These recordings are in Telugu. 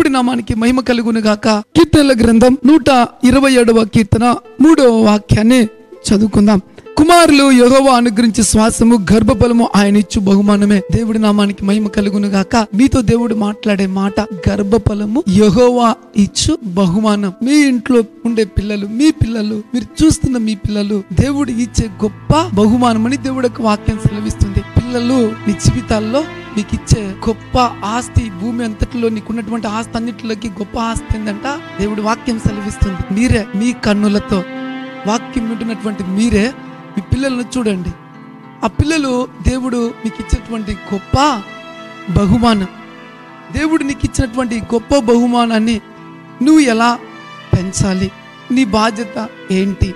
దేవుడి నామానికి మహిమ కలుగును గాక. కీర్తనల గ్రంథం నూట ఇరవై ఏడవ కీర్తన మూడవ వాక్యాన్ని చదువుకుందాం. కుమారులు యోగవ అనుగ్రహించి శ్వాసము గర్భఫలము ఆయన ఇచ్చు బహుమానమే. దేవుడి నామానికి మహిమ కలుగును గాక. మీతో దేవుడు మాట్లాడే మాట గర్భఫలము యహోవా ఇచ్చు బహుమానం. మీ ఇంట్లో ఉండే పిల్లలు మీ పిల్లలు మీరు చూస్తున్న మీ పిల్లలు దేవుడు ఇచ్చే గొప్ప బహుమానం అని దేవుడు వాక్యం సెలవిస్తుంది. పిల్లలు మీ జీవితాల్లో నీకు ఇచ్చే గొప్ప ఆస్తి భూమి అంతటిలో నీకున్నటువంటి ఆస్తి అన్నిటిలోకి గొప్ప ఆస్తి ఏంటంట దేవుడు వాక్యం సెలవిస్తుంది. మీరే మీ కన్నులతో వాక్యం వింటున్నటువంటి మీరే మీ పిల్లలను చూడండి. ఆ పిల్లలు దేవుడు మీకు ఇచ్చినటువంటి గొప్ప బహుమానం. దేవుడు నీకు ఇచ్చినటువంటి గొప్ప బహుమానాన్ని నువ్వు ఎలా పెంచాలి? నీ బాధ్యత ఏంటి?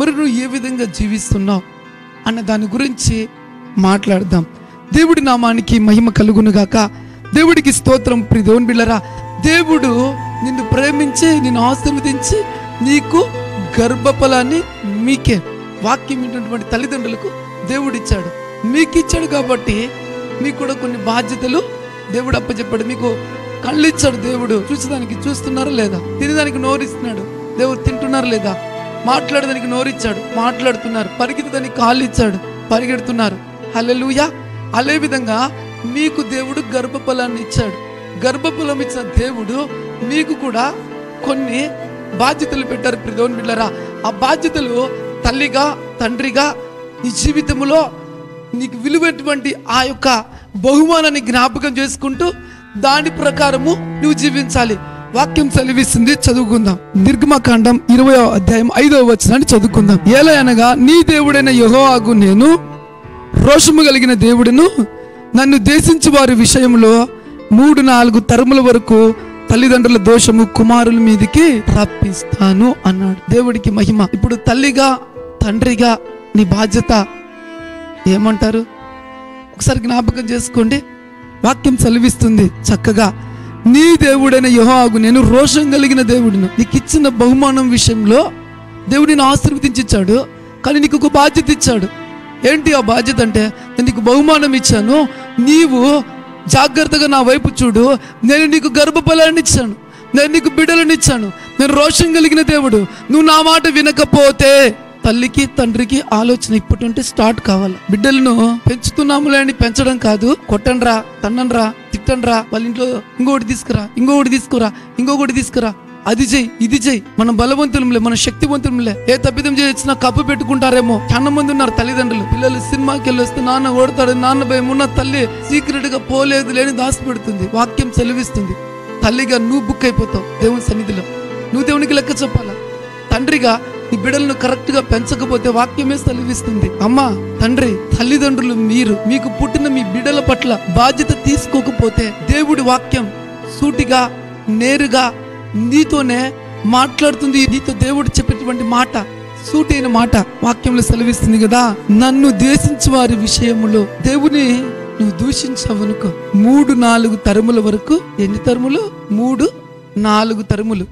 మరి నువ్వు ఏ విధంగా జీవిస్తున్నావు? అన్న దాని గురించి మాట్లాడదాం. దేవుడి నామానికి మహిమ కలుగునుగాక. దేవుడికి స్తోత్రం ప్రి దేవుని బిళ్ళరా దేవుడు నిన్ను ప్రేమించి నిన్ను ఆశీర్వదించి నీకు గర్భఫలాన్ని మీకే వాక్యం వింటున్నటువంటి తల్లిదండ్రులకు దేవుడు ఇచ్చాడు మీకు ఇచ్చాడు కాబట్టి మీకు కూడా కొన్ని బాధ్యతలు దేవుడు అప్పచెప్పాడు. మీకు కళ్ళు ఇచ్చాడు దేవుడు. చూసేదానికి చూస్తున్నారా లేదా? తినేదానికి నోరిస్తున్నాడు. దేవుడు తింటున్నారా లేదా? మాట్లాడేదానికి నోరిచ్చాడు. మాట్లాడుతున్నారు. పరిగెత్తడానికి కాళ్ళు ఇచ్చాడు పరిగెడుతున్నారు. హల్లెలూయా. అదే విధంగా మీకు దేవుడు గర్భఫలాన్ని ఇచ్చాడు. గర్భఫలం ఇచ్చిన దేవుడు మీకు కూడా కొన్ని బాధ్యతలు పెట్టారు ప్రిదోన్ బిడ్డరా ఆ బాధ్యతలు తల్లిగా తండ్రిగా నీ జీవితంలో నీకు విలువైనటువంటి ఆ యొక్క బహుమానాన్ని జ్ఞాపకం చేసుకుంటూ దాని ప్రకారము నువ్వు జీవించాలి. వాక్యం సెలవిస్తుంది. చదువుకుందాం. నిర్గమకాండం ఇరవై అధ్యాయం ఐదవ వచనాన్ని చదువుకుందాం. ఎలా అనగా నీ దేవుడైన యెహోవాకు నేను రోషము కలిగిన దేవుడును నన్ను దేశించి వారి విషయంలో మూడు నాలుగు తరముల వరకు తల్లిదండ్రుల దోషము కుమారుల మీదకి రప్పిస్తాను అన్నాడు. దేవుడికి మహిమ. ఇప్పుడు తల్లిగా తండ్రిగా నీ బాధ్యత ఏమంటారు? ఒకసారి జ్ఞాపకం చేసుకోండి. వాక్యం చలివిస్తుంది చక్కగా. నీ దేవుడైన యోహాగు నేను రోషం కలిగిన దేవుడిని. నీకు ఇచ్చిన బహుమానం విషయంలో దేవుడిని ఆశీర్వదించాడు కానీ నీకు ఒక బాధ్యత ఇచ్చాడు. ఏంటి ఆ బాధ్యత అంటే? నేను నీకు బహుమానం ఇచ్చాను. నీవు జాగ్రత్తగా నా వైపు చూడు. నేను నీకు గర్భఫలాన్ని ఇచ్చాను. నేను నీకు బిడ్డలను ఇచ్చాను. నేను రోషం కలిగిన దేవుడు. నువ్వు నా మాట వినకపోతే తల్లికి తండ్రికి ఆలోచన ఇప్పటి నుండి స్టార్ట్ కావాలి. బిడ్డలను పెంచుతున్నాములే అని పెంచడం కాదు. కొట్టండ్రా తన్నండ్రా తిట్టండ్రా. వాళ్ళ ఇంట్లో ఇంకొకటి తీసుకురా ఇంకొకటి తీసుకురా ఇంకొకటి తీసుకురా. అది చెయ్యి ఇది చెయ్యి. మనం బలవంతులంలే మన శక్తివంతులంలే. ఏ తప్పిదం చేసినా కప్పు పెట్టుకుంటారేమో. చాలా మంది ఉన్నారు తల్లిదండ్రులు. పిల్లలు సినిమాకి వెళ్ళొస్తే నాన్న ఓడతాడు నాన్న భయం ఉన్న తల్లి సీక్రెట్గా పోలేదు లేని దాసి పెడుతుంది వాక్యం సెలవిస్తుంది. తల్లిగా నువ్వు బుక్ అయిపోతావు దేవుని సన్నిధిలో. నువ్వు దేవునికి లెక్క చెప్పాలా? తండ్రిగా నీ బిడ్డలను కరెక్ట్గా పెంచకపోతే వాక్యమే సెలవిస్తుంది. అమ్మా తండ్రి తల్లిదండ్రులు మీరు మీకు పుట్టిన మీ బిడ్డల పట్ల బాధ్యత తీసుకోకపోతే దేవుడి వాక్యం సూటిగా నేరుగా నీతోనే మాట్లాడుతుంది. నీతో దేవుడు చెప్పేటువంటి మాట సూటైన మాట వాక్యంలో సెలవిస్తుంది కదా. నన్ను ద్వేషించు వారి విషయములో దేవుని నువ్వు దూషించవనుకో. మూడు నాలుగు తరముల వరకు ఎన్ని తరములు? మూడు నాలుగు తరములు.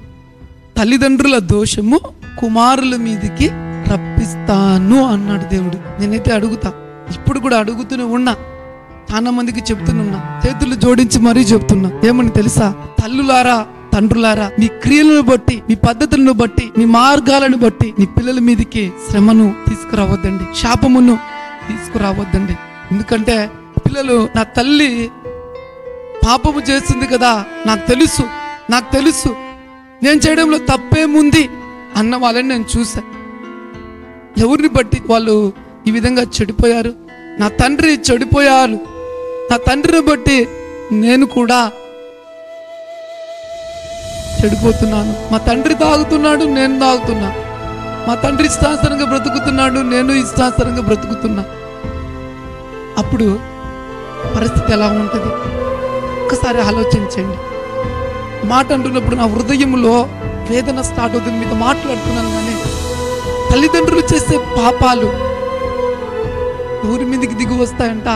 తల్లిదండ్రుల దోషము కుమారుల మీదికి రప్పిస్తాను అన్నాడు దేవుడు. నేనైతే అడుగుతా. ఇప్పుడు కూడా అడుగుతూనే ఉన్నా. చాలా మందికి చెప్తున్నా చేతులు జోడించి మరీ చెప్తున్నా. ఏమని తెలుసా? తల్లులారా తండ్రులారా మీ క్రియలను బట్టి మీ పద్ధతులను బట్టి మీ మార్గాలను బట్టి మీ పిల్లల మీదకి శ్రమను తీసుకురావద్దండి శాపమును తీసుకురావద్దండి. ఎందుకంటే పిల్లలు నా తల్లి పాపము చేస్తుంది కదా నాకు తెలుసు నాకు తెలుసు నేను చేయడంలో తప్పేముంది అన్న వాళ్ళని నేను చూసా ఎవరిని బట్టి వాళ్ళు ఈ విధంగా చెడిపోయారు? నా తండ్రి చెడిపోయారు. నా తండ్రిని బట్టి నేను కూడా చెడిపోతున్నాను. మా తండ్రి తాగుతున్నాడు నేను తాగుతున్నా. మా తండ్రి ఇష్టాసరంగా బ్రతుకుతున్నాడు నేను ఇష్టాసరంగా బ్రతుకుతున్నా. అప్పుడు పరిస్థితి ఎలా ఉంటుంది? ఒక్కసారి ఆలోచించండి. మాట అంటున్నప్పుడు నా హృదయంలో వేదన స్టార్ట్ అవుతుంది. మీతో మాట్లాడుతున్నాను కానీ తల్లిదండ్రులు చేసే పాపాలు ఊరి మీదకి దిగి వస్తాయంట?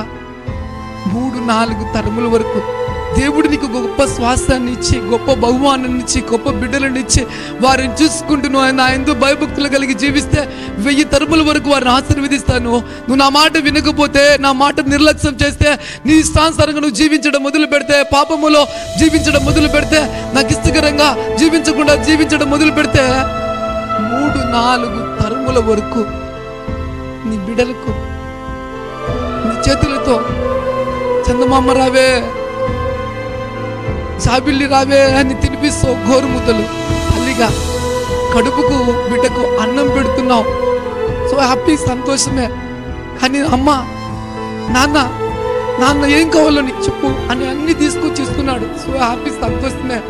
మూడు నాలుగు తరముల వరకు దేవుడు నీకు గొప్ప శ్వాసాన్ని ఇచ్చి గొప్ప బహుమానాన్ని ఇచ్చి గొప్ప బిడ్డలను ఇచ్చి వారిని చూసుకుంటును నువ్వు ఆయన ఎందు భయభక్తులు కలిగి జీవిస్తే వెయ్యి తరముల వరకు వారిని ఆశీర్వదిస్తాను. నువ్వు నా మాట వినకపోతే నా మాట నిర్లక్ష్యం చేస్తే నీ ఇష్టానుసారంగా నువ్వు జీవించడం మొదలు పెడితే పాపములో జీవించడం మొదలు పెడితే నాకు ఇష్టకరంగా జీవించకుండా జీవించడం మొదలు పెడితే మూడు నాలుగు తరముల వరకు నీ బిడ్డలకు నీ చేతులతో చందమామ రావే. జాబిల్లి రావే అని తినిపిస్తావు గోరుముద్దలు తల్లిగా కడుపుకు బిడ్డకు అన్నం పెడుతున్నావు. సో హ్యాపీ సంతోషమే. కానీ అమ్మ నాన్న నాన్న ఏం కావాలో నీకు చెప్పు అని అన్ని తీసుకొచ్చి ఇస్తున్నాడు. సో హ్యాపీ సంతోషమే.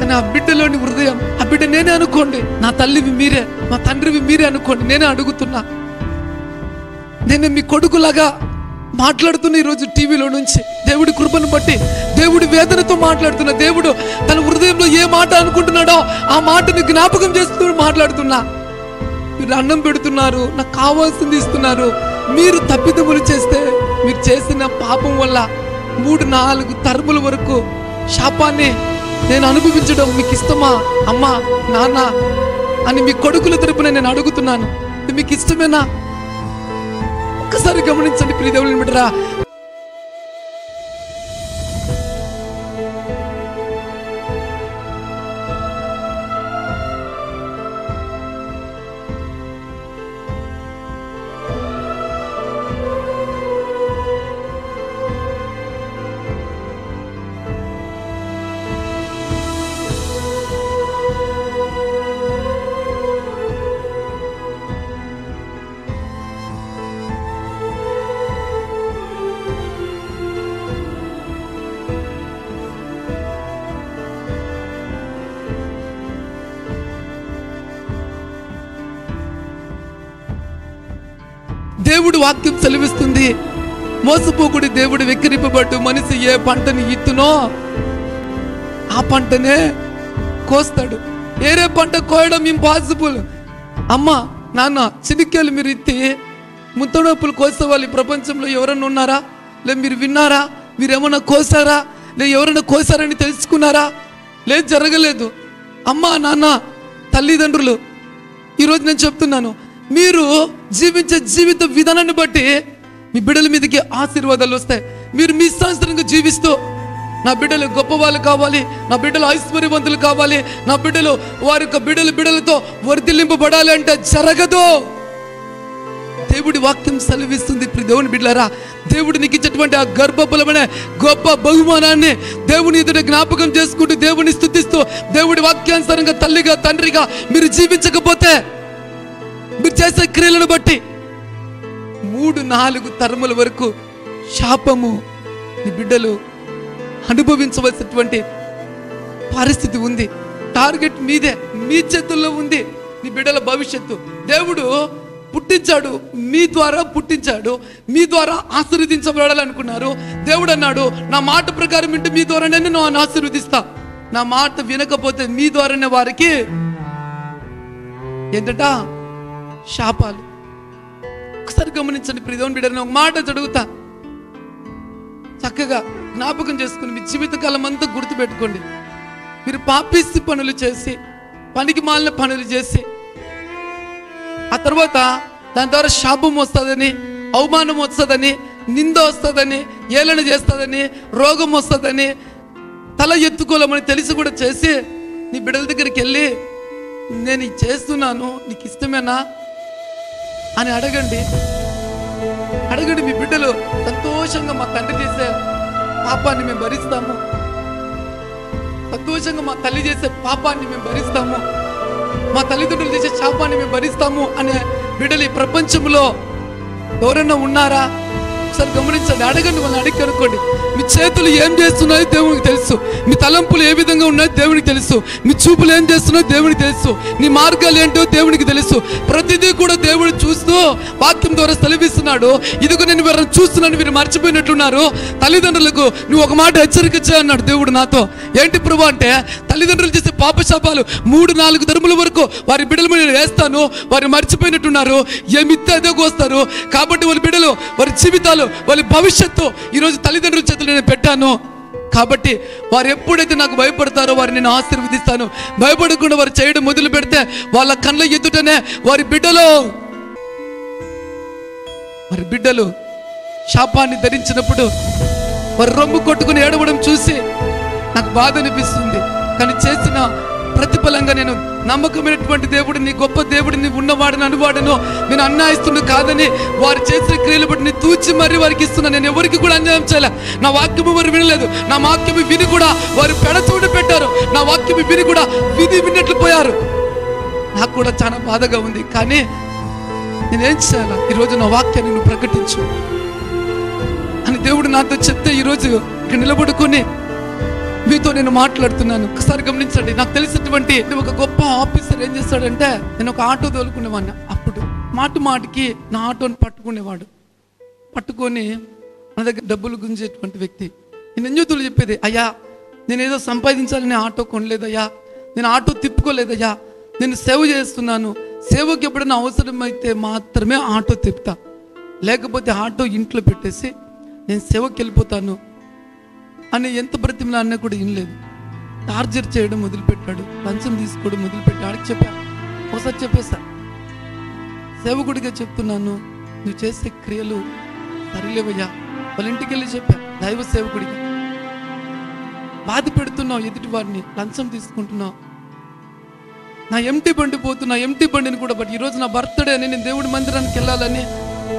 కానీ ఆ బిడ్డలోని హృదయం ఆ బిడ్డ నేనే అనుకోండి. నా తల్లివి మీరే మా తండ్రివి మీరే అనుకోండి. నేనే అడుగుతున్నా. నేను మీ కొడుకులాగా మాట్లాడుతున్న ఈరోజు టీవీలో నుంచి దేవుడి కృపను బట్టి దేవుడి వేదనతో మాట్లాడుతున్న దేవుడు తన హృదయంలో ఏ మాట అనుకుంటున్నాడో ఆ మాటని జ్ఞాపకం చేస్తూ మాట్లాడుతున్నా. మీరు అన్నం పెడుతున్నారు నాకు కావాల్సింది ఇస్తున్నారు. మీరు తప్పిదములు చేస్తే మీరు చేసిన పాపం వల్ల మూడు నాలుగు తరముల వరకు శాపాన్ని నేను అనుభవించడం మీకు ఇష్టమా? అమ్మా నాన్న అని మీ కొడుకుల తరపున నేను అడుగుతున్నాను. మీకు ఇష్టమేనా? ఒక్కసారి గమనించండి ప్రియదేవులను బిడ్డరా. దేవుడు వాక్యం సెలవిస్తుంది. మోసపోకుడి దేవుడు వెక్కిరింపబట్టు మనిషి ఏ పంటని ఇత్తునో ఆ పంటనే కోస్తాడు. ఏరే పంట కోయడం ఇంపాసిబుల్ అమ్మ నాన్న చినిక్కాయలు మీరు ఇత్తి ముత్తడప్పులు కోసేవాళ్ళు ప్రపంచంలో ఎవరన్నా ఉన్నారా? లే మీరు విన్నారా? మీరు ఏమన్నా కోసారా? లే ఎవరైనా కోసారని తెలుసుకున్నారా? లేదు జరగలేదు. అమ్మ నాన్న తల్లిదండ్రులు ఈరోజు నేను చెప్తున్నాను మీరు జీవించే జీవిత విధానాన్ని బట్టి మీ బిడ్డల మీదకి ఆశీర్వాదాలు వస్తాయి. మీరు మీ సంవత్సరంగా జీవిస్తూ నా బిడ్డలు గొప్పవాళ్ళు కావాలి నా బిడ్డలు ఐశ్వర్యవంతులు కావాలి నా బిడ్డలు వారి యొక్క బిడ్డలు బిడ్డలతో వర్తిల్లింపబడాలి అంటే జరగదు. దేవుడి వాక్యం సెలవిస్తుంది ఇప్పుడు దేవుని బిడ్డలారా. దేవుడు నీకు ఇచ్చేటువంటి ఆ గర్భఫలమైన గొప్ప బహుమానాన్ని దేవుని ఎదుట జ్ఞాపకం చేసుకుంటూ దేవుని స్థుతిస్తూ దేవుడి వాక్యానుసారంగా తల్లిగా తండ్రిగా మీరు జీవించకపోతే చేసే క్రియలను బట్టి మూడు నాలుగు తరముల వరకు శాపము నీ బిడ్డలు అనుభవించవలసినటువంటి పరిస్థితి ఉంది. టార్గెట్ మీదే మీ చేతుల్లో ఉంది నీ బిడ్డల భవిష్యత్తు. దేవుడు పుట్టించాడు మీ ద్వారా పుట్టించాడు మీ ద్వారా ఆశీర్వదించబడాలనుకున్నారు. దేవుడు అన్నాడు నా మాట ప్రకారం ఇంటి మీ ద్వారానే నేను ఆశీర్వదిస్తా. నా మాట వినకపోతే మీ ద్వారానే వారికి ఏంటంటే? శాపాలు. ఒకసారి గమనించండి ప్రియదేవుని బిడ్డని ఒక మాట చదువుతా. చక్కగా జ్ఞాపకం చేసుకుని మీ జీవితకాలం అంతా గుర్తుపెట్టుకోండి. మీరు పాపిస్తి పనులు చేసి పనికి మాలిన పనులు చేసి ఆ తర్వాత దాని ద్వారా శాపం వస్తుందని అవమానం వస్తుందని నింద వస్తుందని ఏలన చేస్తుందని రోగం వస్తుందని తల ఎత్తుకోలేమని తెలిసి కూడా చేసి నీ బిడ్డల దగ్గరికి వెళ్ళి నేను చేస్తున్నాను నీకు ఇష్టమేనా? అని అడగండి. అడగండి మీ బిడ్డలు. సంతోషంగా మా తండ్రి చేసే పాపాన్ని మేము భరిస్తాము. సంతోషంగా మా తల్లి చేసే పాపాన్ని మేము భరిస్తాము. మా తల్లిదండ్రులు చేసే శాపాన్ని మేము భరిస్తాము అనే బిడ్డలు ఈ ప్రపంచంలో ఎవరైనా ఉన్నారా? ఒకసారి గమనించండి అడగండి వాళ్ళని అడిగి కనుక్కోండి. మీ చేతులు ఏం చేస్తున్నాయో దేవునికి తెలుసు. మీ తలంపులు ఏ విధంగా ఉన్నాయో దేవునికి తెలుసు. మీ చూపులు ఏం చేస్తున్నాయో దేవునికి తెలుసు. నీ మార్గాలు ఏంటో దేవునికి తెలుసు. ప్రతిదీ కూడా దేవుడు చూస్తూ వాక్యం ద్వారా సెలవిస్తున్నాడు. ఇదిగో నేను వీరిని చూస్తున్నాను మీరు మర్చిపోయినట్లున్నారు. తల్లిదండ్రులకు నువ్వు ఒక మాట హెచ్చరిక చేయ అన్నాడు దేవుడు నాతో. ఏంటి ప్రభు అంటే తల్లిదండ్రులు చేసే పాపశాపాలు మూడు నాలుగు ధర్ముల వరకు వారి బిడ్డల మీద నేను వేస్తాను. వారు మర్చిపోయినట్టున్నారు. ఏమిత్తే అదే కోస్తారు. కాబట్టి వాళ్ళ బిడ్డలు వారి జీవితాలు వాళ్ళ భవిష్యత్తు ఈరోజు తల్లిదండ్రుల చేతులు నేను పెట్టాను. కాబట్టి వారు ఎప్పుడైతే నాకు భయపడతారో వారిని నేను ఆశీర్వదిస్తాను. భయపడకుండా వారు చేయడం మొదలు పెడితే వాళ్ళ కళ్ళ ఎదుటనే వారి బిడ్డలు వారి బిడ్డలు శాపాన్ని ధరించినప్పుడు వారు రొమ్ము కొట్టుకుని ఏడవడం చూసి నాకు బాధ అనిపిస్తుంది. కానీ చేసిన ప్రతిఫలంగా నేను నమ్మకమైనటువంటి దేవుడిని గొప్ప దేవుడిని ఉన్నవాడిని అనువాడను. నేను అన్యాయిస్తుడు కాదని వారు చేసిన క్రియలు బట్టి తూచి మరీ వారికి ఇస్తున్నా. నేను ఎవరికి కూడా అన్యాయం చేయలే. నా వాక్యము వారు వినలేదు. నా వాక్యము విని కూడా వారు పెడచూడు పెట్టారు. నా వాక్యము విని కూడా విధి విన్నట్లు పోయారు. నాకు కూడా చాలా బాధగా ఉంది. కానీ నేనేం చేయాలా? ఈరోజు నా వాక్యాన్ని నువ్వు ప్రకటించు. అని దేవుడు నాతో చెప్తే ఈరోజు ఇక్కడ నిలబడుకొని మీతో నేను మాట్లాడుతున్నాను. ఒకసారి గమనించండి. నాకు తెలిసినటువంటి ఒక గొప్ప ఆఫీసర్ ఏం చేస్తాడంటే నేను ఒక ఆటో తోలుకునేవాడిని. అప్పుడు మాట మాటికి నా ఆటోని పట్టుకునేవాడు. పట్టుకొని మన దగ్గర డబ్బులు గుంజేటువంటి వ్యక్తి. నేను ఎంజూతులు చెప్పేది అయ్యా నేను ఏదో సంపాదించాలని ఆటో కొనలేదయ్యా. నేను ఆటో తిప్పుకోలేదయ్యా. నేను సేవ చేస్తున్నాను. సేవకి ఎప్పుడైనా అవసరమైతే మాత్రమే ఆటో తిప్పుతా. లేకపోతే ఆటో ఇంట్లో పెట్టేసి నేను సేవకి వెళ్ళిపోతాను. అని ఎంత బ్రతిమలా అన్నా కూడా వినలేదు. టార్చర్ చేయడం మొదలుపెట్టాడు. లంచం తీసుకోవడం మొదలుపెట్టాడు. చెప్పాను చెప్పా ఒకసారి చెప్పేసా సేవకుడిగా చెప్తున్నాను. నువ్వు చేసే క్రియలు సరిలేవయ్యా. వాళ్ళ ఇంటికి వెళ్ళి చెప్పా దైవ సేవకుడిగా. బాధ పెడుతున్నావు ఎదుటి వారిని. లంచం తీసుకుంటున్నావు. నా ఎంటీ బండి పోతున్నా ఎంటీ బండిని కూడా బట్ ఈరోజు నా బర్త్డే అని నేను దేవుడి మందిరానికి వెళ్ళాలని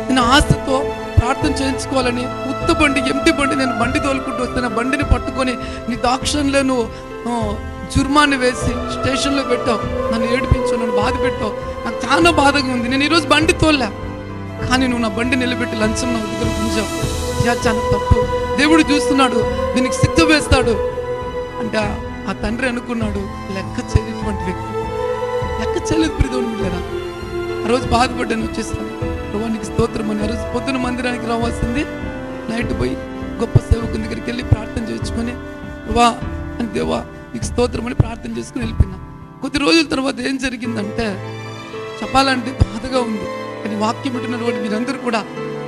నేను ఆశతో ప్రార్థన చేయించుకోవాలని ఉత్త బండి ఎంటి బండి నేను బండి తోలుకుంటూ వస్తే బండిని పట్టుకొని నీ దాక్షణలో నువ్వు జుర్మాన్ని వేసి స్టేషన్లో పెట్టావు. నన్ను ఏడిపించు నన్ను బాధ పెట్టావు. నాకు చాలా బాధగా ఉంది. నేను ఈరోజు బండి తోలే కానీ నువ్వు నా బండి నిలబెట్టి లంచం నా దగ్గర ఉంచావు. యా చాలా తప్పు. దేవుడు చూస్తున్నాడు దీనికి శిక్ష వేస్తాడు. అంటే ఆ- తండ్రి అనుకున్నాడు లెక్క చేయనటువంటి వ్యక్తి. లెక్క చేయలేదు ప్రిదోడు ఆ రోజు బాధపడ్డాను వచ్చేస్తాను నీకు స్తోత్రం అని రోజు పొద్దున మందిరానికి రావాల్సింది నైట్ పోయి గొప్ప సేవకుని దగ్గరికి వెళ్ళి ప్రార్థన చేసుకొని వా అని దేవా నీకు స్తోత్రం అని ప్రార్థన చేసుకుని వెళ్ళిపోయినా. కొద్ది రోజుల తర్వాత ఏం జరిగిందంటే చెప్పాలంటే బాధగా ఉంది. కానీ వాక్యం పెట్టినటువంటి మీరందరూ కూడా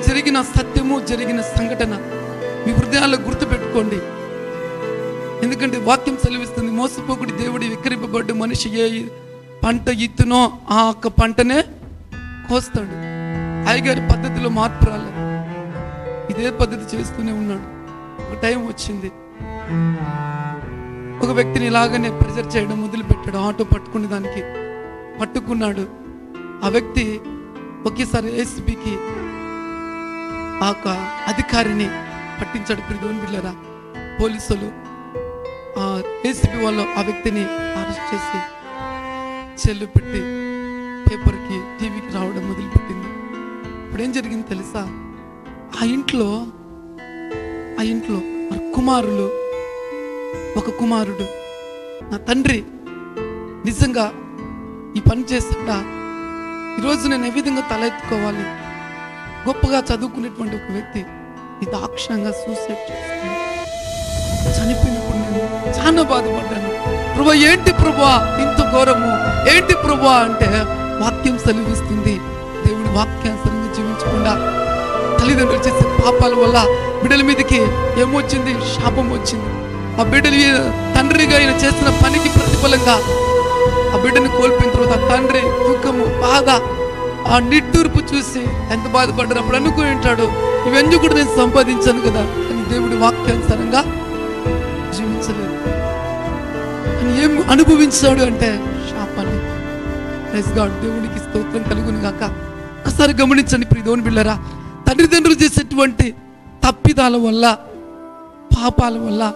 జరిగిన సత్యము జరిగిన సంఘటన మీ హృదయాల్లో గుర్తుపెట్టుకోండి. ఎందుకంటే వాక్యం సెలవిస్తుంది మోసపోకుడి దేవుడి విక్రింపబడ్డ మనిషి ఏ పంట ఇత్తునో ఆ ఒక్క పంటనే కోస్తాడు. అయ్యగారి పద్ధతిలో మార్పు రాలేదు ఇదే పద్ధతి చేస్తూనే ఉన్నాడు. ఒక టైం వచ్చింది. ఒక వ్యక్తిని ఇలాగనే ప్రెజర్ చేయడం వదిలిపెట్టాడు ఆటో పట్టుకునే దానికి పట్టుకున్నాడు. ఆ వ్యక్తి ఒకేసారి ఏసీబీకి ఆ యొక్క అధికారిని పట్టించాడు. ప్రిధోన్ బిళ్ళరా పోలీసులు ఆ ఏసీబీ వాళ్ళు ఆ వ్యక్తిని అరెస్ట్ చేసి చెల్లు పెట్టి పేపర్కి టీవీకి రావడం మొదలుపెట్టింది. ఇప్పుడు ఏం జరిగింది తెలుసా? ఆ ఇంట్లో ఆ ఇంట్లో మరి కుమారులు ఒక కుమారుడు. నా తండ్రి నిజంగా ఈ పని చేస్తాడా ఈరోజు నేను ఏ విధంగా తలెత్తుకోవాలి గొప్పగా చదువుకునేటువంటి ఒక వ్యక్తి ఈ దాక్షణంగా సూసైడ్ చేసుకుని చనిపోయినప్పుడు నేను చాలా బాధపడ్డాను. ప్రభా ఏంటి ప్రభా? ఇంత ఘోరము. ఏంటి ప్రభా? అంటే వాక్యం సెలవిస్తుంది. దేవుడి వాక్యం జీవించకుండా తల్లిదండ్రులు చేసే పాపాల వల్ల బిడ్డల మీదకి ఏమొచ్చింది? శాపం వచ్చింది. ఆ బిడ్డలు తండ్రిగా ఆయన చేసిన పనికి ప్రతిఫలంగా ఆ బిడ్డను కోల్పోయిన తర్వాత తండ్రి దుఃఖము బాధ ఆ నిట్టూర్పు చూసి ఎంత బాధపడినప్పుడు అనుకుని ఉంటాడు ఇవన్నీ కూడా నేను సంపాదించాను కదా అని దేవుడి వాక్యానుసారంగా జీవించలేదు. అని ఏం అనుభవించాడు అంటే శాపాన్ని. ప్రైజ్ గాడ్ దేవునికి స్తోత్రం కలుగును గాక. ఒకసారి గమనించండి ప్రియ బిళ్ళరా. తల్లిదండ్రులు చేసేటువంటి తప్పిదాల వల్ల పాపాల వల్ల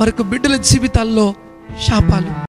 మరొక బిడ్డల జీవితాల్లో శాపాలు